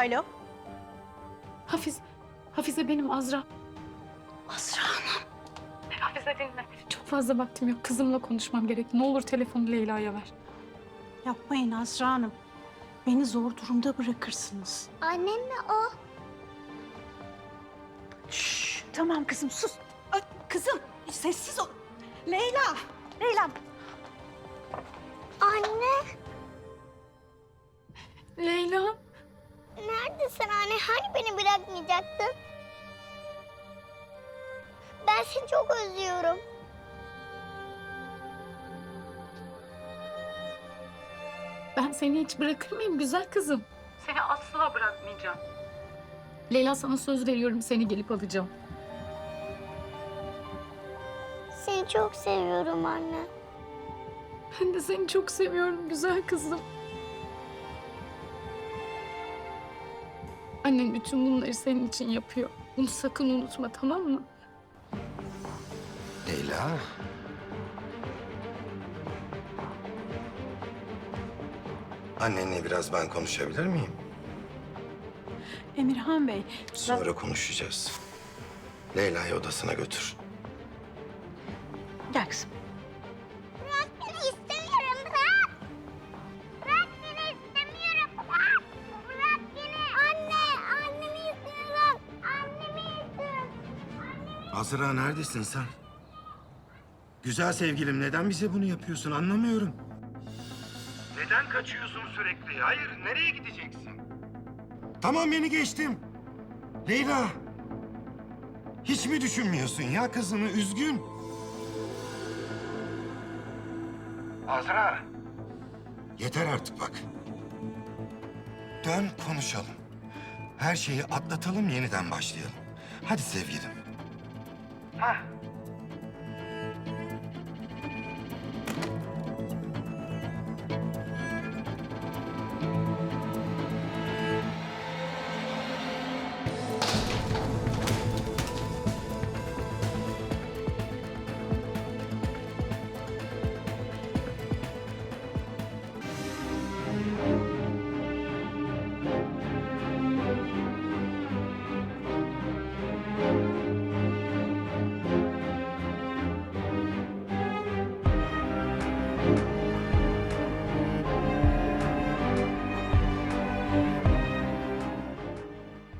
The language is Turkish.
Alo. Hafiz, Hafize benim Azra. Azra Hanım. Hafize dinle. Çok fazla vaktim yok. Kızımla konuşmam gerek. Ne olur telefonu Leyla'ya ver. Yapmayın Azra Hanım. Beni zor durumda bırakırsınız. Annem mi o? Şşş, tamam kızım sus. Ay, kızım sessiz ol. Leyla. Leyla. Anne, Leyla. Neredesin anne? Hani beni bırakmayacaktın? Ben seni çok özlüyorum. Ben seni hiç bırakır mıyım güzel kızım? Seni asla bırakmayacağım. Leyla sana söz veriyorum seni gelip alacağım. Seni çok seviyorum anne. Ben de seni çok seviyorum güzel kızım. Annen bütün bunları senin için yapıyor. Bunu sakın unutma tamam mı? Leyla. Annenle biraz ben konuşabilir miyim? Emirhan Bey. Sonra konuşacağız. Leyla'yı odasına götür. Gel kızım. Azra neredesin sen? Güzel sevgilim neden bize bunu yapıyorsun anlamıyorum. Neden kaçıyorsun sürekli? Hayır nereye gideceksin? Tamam beni geçtim. Leyla. Hiç mi düşünmüyorsun ya kızını üzgün? Azra. Yeter artık bak. Dön konuşalım. Her şeyi atlatalım yeniden başlayalım. Hadi sevgilim. 啊。